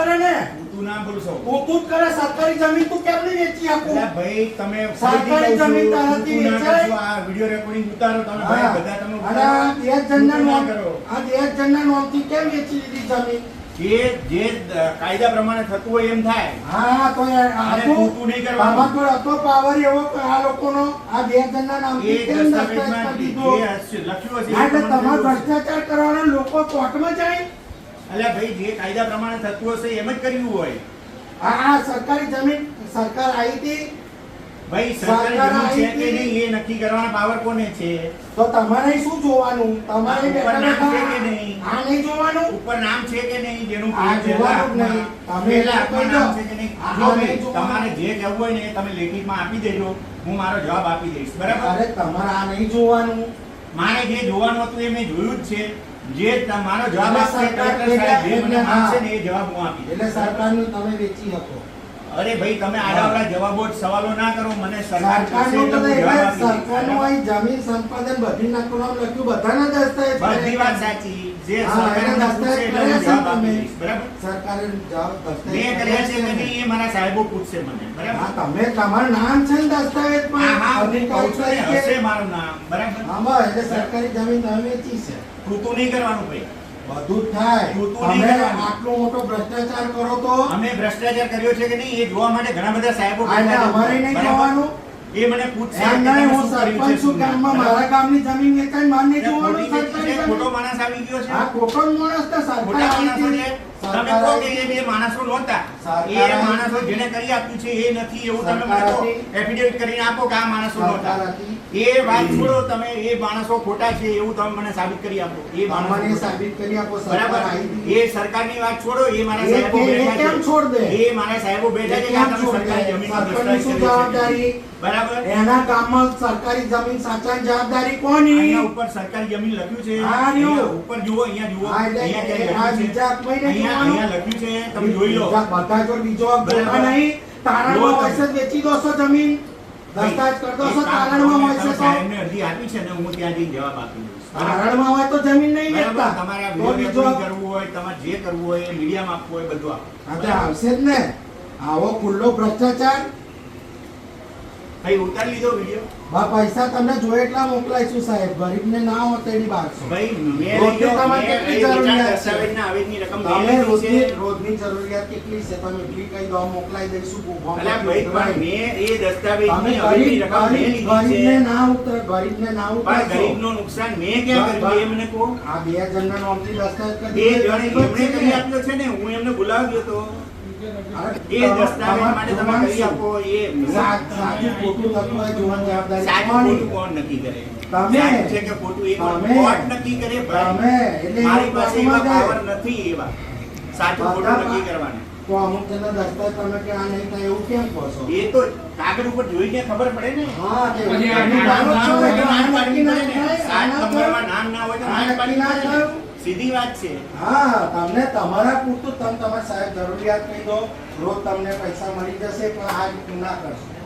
કરે ને? તું ના બોલશો તું કરે સરકારી જમીન તું કેમ નહીં વેચી આપું? અરે ભાઈ તમે સરકારી જમીન તારાથી વેચાય? આ વિડિયો રેકોર્ડિંગ ઉતારો તમે ભાઈ બધા તમે અરે. બે જણના તું કરો. આ બે જણના નોમથી કેમ વેચી દીધી જમીન? જે જે કાયદા પ્રમાણે થતું હોય એમ થાય. હા તો તું તું નહીં કરવાનું. તો હતો પાવર એવો કે આ લોકોનો આ બે જણના નામ કેમ દસ્તાવેજમાં લખ્યું હશે એટલે તમારે ભ્રષ્ટાચાર કરવાના લોકો કોર્ટમાં જાય? અલ્યા ભાઈ જે કાયદા પ્રમાણે થતું હશે એમ જ કર્યું હોય. આ આ સરકારી જમીન સરકાર આવી હતી. ભાઈ સરકારી જમીન છે કે નહીં એ નક્કી કરવાનો પાવર કોને છે? તો તમારે શું જોવાનું? તમારે ઉપર નામ છે કે નહીં? આ નહીં જોવાનું? ઉપર નામ છે કે નહીં? જેનું આ જોવાનું નહીં. તમે એટલે કહી નામ છે કે નહીં? જો તમારે જે કહેવું હોય ને તમે લેખિતમાં આપી દેજો. હું મારો જવાબ આપી દઈશ. બરાબર? અરે તમારે આ નહીં જોવાનું. મારે જે જોવાનું હતું એ મેં જોયું જ છે. જે તમારો જવાબ આપશે કલેક્ટર સાહેબ જે મને માંગશે ને એ જવાબ હું આપી એટલે સરકારનું તમે વેચી શકો. અરે ભાઈ તમે આડાવડા જવાબો સવાલો ના કરો મને સરકાર સરકારનું હું અહીં જમીન સંપાદન બધી નાખવાનું લખ્યું લખ્યું બધાના દસ્તાવેજ બધી વાત સાચી. જે હા, સરકાર હું દસ્તાવેજ છે તમે. બરાબર? સરકારે જવાબ દસ્તાવેજ મેં કર્યા કર્યા છે એ મારા સાહેબો પૂછશે મને. હા બરાબર તમે તમારું નામ છે ને દસ્તાવેજ? હું કહું છું ને, હશે મારું નામ બરાબર? બસ એટલે સરકારી જમીન વેચી છે કૃતુ નહીં કરવાનું ભાઈ. બધું થાય. નહીં કરવાનું. આટલો મોટો ભ્રષ્ટાચાર કરો તો? અમે ભ્રષ્ટાચાર કર્યો છે કે નહીં એ જોવા માટે ઘણા બધા સાહેબો. અમારે નહીં જોવાનું. એ મને પૂછશે નહીં, હું સરપંચ છું ગામમાં મારા ગામની જમીન વેચાય કઈ માન્ય જોવાનું સરકારી ખોટો માણસ આવી ગયો છે. આ ખોટો માણસ તો સરકાર ખોટા છે. તમે કહો કે એ બે માણસો નહોતા. એ માણસો જેને કરી આપ્યું છે એ નથી એવું તમે મને કહો. એફિડેવિટ કરીને આપો કે આ માણસો નહોતા. એ વાત છોડો તમે એ માણસો ખોટા છે એવું તમે મને સાબિત કરી આપો. એ માણસો સાબિત કરી આપો બરાબર? એ સરકારની વાત છોડો એ મારા સાહેબો બેઠા છોડ દે? એ મારા સાહેબો બેઠા છે કે તમે સરકારી જમીન. જવાબદારી? બરાબર? એના કામમાં સરકારી જમીન સાચા જવાબદારી કોની? અહીંયા ઉપર સરકારી જમીન લખ્યું છે. ઉપર જુઓ અહીંયા જુઓ. અહીંયા બીજા અહીંયા લખ્યું છે તમે જોઈ લો. બધા જો બીજો ગોળા નહીં તારણમાં હોય છે તમે. વેચી દોશો જમીન. દસ્તાવેજ કરી દોશો એક કામ કરો, તારણમાં મેં હોય છે તો. સાહેબને અરજી આપી છે ને હું ત્યાં જઈને જવાબ આપી દઈશ? તારણમાં હોય તો જમીન નહીં? વેચતા. તમારે તો બીજો કરવું હોય તમારે જે કરવું હોય મીડિયામાં આપવું હોય બધું આપો. આવશે જ ને. આવો ખુલ્લો ભ્રષ્ટાચાર. ભાઈ ઉતારી લીધો વિડિયો બા પૈસા તમને જોઈએ એટલા મોકલાઈશું સાહેબ. ગરીબને ના હોત એની બારસો ભાઈ મેં રોજની તમારે કેટલી જરૂરિયાત છે? દસ્તાવેજના આવેદની રકમ તમે લીધી રોજની રોજની જરૂરિયાત કેટલી છે? તમે એટલી કઈ દો મોકલાઈ દઈશું અલા ભાઈ પણ મેં એ દસ્તાવેજની આવેદની રકમ મેં ગરીબ છે ગરીબને ના ઉતર ગરીબને ના પણ ઉતરશો. ગરીબનું નુકસાન મેં ક્યાં કર્યું? એમને કો આ બે જણના નામથી દસ્તાવેજ કરી બે જણ એમણે કરી. આપ્યો છે ને હું એમને બોલાવ્યો તો. એ દસ્તાવેજ માટે તમે કરી આપો એ સાચું ખોટું થતું હોય જોવાની જવાબદારી સાચું કોણ નક્કી કરે તમે. છે કે ખોટું એ કોણ? નક્કી કરે તમે. એટલે મારી પાસે એવા પાવર નથી એવા સાચું ખોટું નક્કી કરવાના તો અમુક જણના દસ્તાવેજ તમે કે આ નહીં થાય એવું કેમ કહો છો એ તો કાગળ ઉપર જોઈને ખબર પડે ને હા તે નામ પડે ના. નામ હોય નામ નક્કી ના પડે ને. સીધી વાત છે. હા, તમને તમારા પૂરતું તમે તમારા સાહેબ જરૂરિયાત કહી દો. રોજ તમને પૈસા મળી જશે, પણ આજ ના કરશો.